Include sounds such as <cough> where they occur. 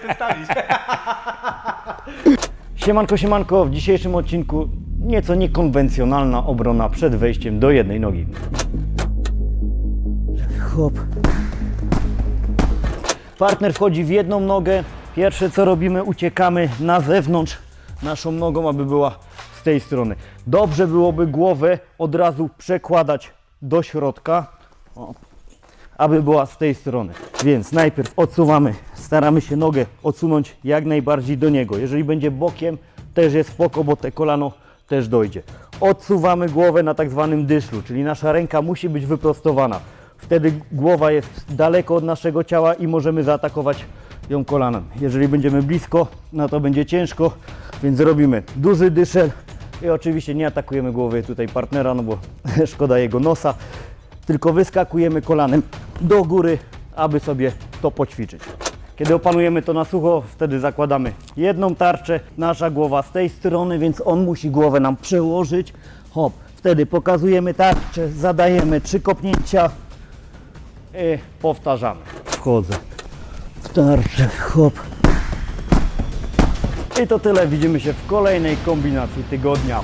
przedstawić. <laughs> Siemanko, siemanko, w dzisiejszym odcinku nieco niekonwencjonalna obrona przed wejściem do jednej nogi. Hop. Partner wchodzi w jedną nogę. Pierwsze co robimy, uciekamy na zewnątrz naszą nogą, aby była z tej strony. Dobrze byłoby głowę od razu przekładać do środka, aby była z tej strony. Więc najpierw odsuwamy, staramy się nogę odsunąć jak najbardziej do niego. Jeżeli będzie bokiem, też jest spoko, bo te kolano też dojdzie. Odsuwamy głowę na tak zwanym dyszlu, czyli nasza ręka musi być wyprostowana. Wtedy głowa jest daleko od naszego ciała i możemy zaatakować ją kolanem. Jeżeli będziemy blisko, no to będzie ciężko, więc robimy duży dyszel i oczywiście nie atakujemy głowy tutaj partnera, no bo <laughs> szkoda jego nosa, tylko wyskakujemy kolanem do góry, aby sobie to poćwiczyć. Kiedy opanujemy to na sucho, wtedy zakładamy jedną tarczę, nasza głowa z tej strony, więc on musi głowę nam przełożyć. Hop, wtedy pokazujemy tarczę, zadajemy trzy kopnięcia i powtarzamy. Wchodzę w tarczę, hop. I to tyle, widzimy się w kolejnej kombinacji tygodnia.